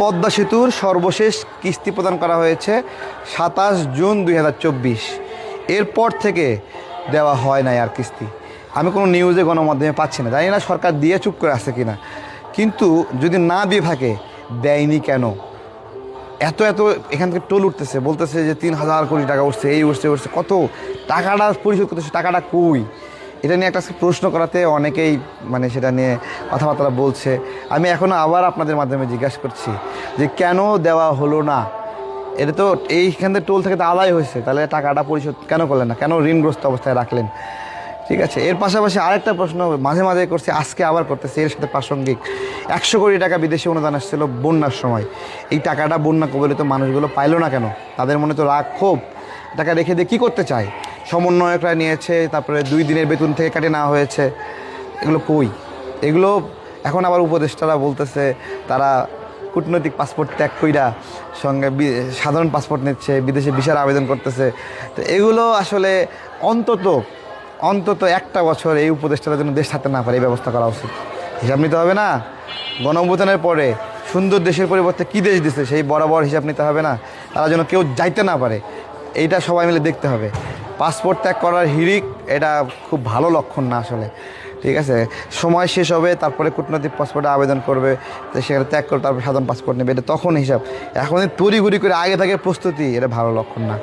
পদ্মা সেতুর সর্বশেষ কিস্তি প্রদান করা হয়েছে সাতাশ জুন দুই হাজার চব্বিশ। এরপর থেকে দেওয়া হয় নাই আর কিস্তি। আমি কোনো নিউজে, গণমাধ্যমে পাচ্ছি না। জানি না সরকার দিয়ে চুপ করে আছে কিনা। কিন্তু যদি না দিয়ে থাকে দেয়নি কেন? এত এত এখান থেকে টোল উঠতেছে, বলতেছে যে তিন হাজার কোটি টাকা উঠছে, এই উঠছে উঠছে। কত? টাকাটা পরিশোধ করতেছে, টাকাটা কই? এটা নিয়ে একটা প্রশ্ন করাতে অনেকেই মানে সেটা নিয়ে কথাবার্তা বলছে। আমি এখনও আবার আপনাদের মাধ্যমে জিজ্ঞাসা করছি যে কেন দেওয়া হলো না? এটা তো এইখান থেকে টোল থেকে তো আদায় হয়েছে, তাহলে টাকাটা পরিশোধ কেন করলেন না? কেন ঋণগ্রস্ত অবস্থায় রাখলেন? ঠিক আছে, এর পাশাপাশি আরেকটা প্রশ্ন মাঝে মাঝে করছে, আজকে আবার করতেছে, এর সাথে প্রাসঙ্গিক। একশো কোটি টাকা বিদেশি অনুদান আসছিল বন্যার সময়। এই টাকাটা বন্যা কবলিত মানুষগুলো পাইলো না কেন? তাদের মনে তো রাগ, ক্ষোভ। টাকা রেখে দিয়ে কী করতে চায়? সমন্বয়করা নিয়েছে, তারপরে দুই দিনের বেতন থেকে কাটে নেওয়া হয়েছে। এগুলো কই? এগুলো এখন আবার উপদেষ্টারা বলতেছে, তারা কূটনৈতিক পাসপোর্ট ত্যাগ কইরা সঙ্গে সাধারণ পাসপোর্ট নিচ্ছে, বিদেশে ভিসার আবেদন করতেছে। তো এগুলো আসলে অন্তত অন্তত একটা বছর এই উপদেষ্টারা যেন দেশ থাকতে না পারে, এই ব্যবস্থা করা উচিত। হিসাব নিতে হবে না। গণঅভ্যুত্থানের পরে সুন্দর দেশের পরিবর্তে কী দেশ দিছে, সেই বরাবর হিসাব নিতে হবে না। তারা যেন কেউ যাইতে না পারে। এইটা সবাই মিলে দেখতে হবে। পাসপোর্ট ত্যাগ করার হিরিক এটা খুব ভালো লক্ষণ না আসলে। ঠিক আছে? সময় শেষ হবে, তারপরে কূটনৈতিক পাসপোর্টে আবেদন করবে, তো সেখানে ত্যাগ করে তারপরে সাধারণ পাসপোর্ট নেবে, এটা তখন হিসাব। এখন তৈরি করে আগে থাকে প্রস্তুতি, এটা ভালো লক্ষণ না।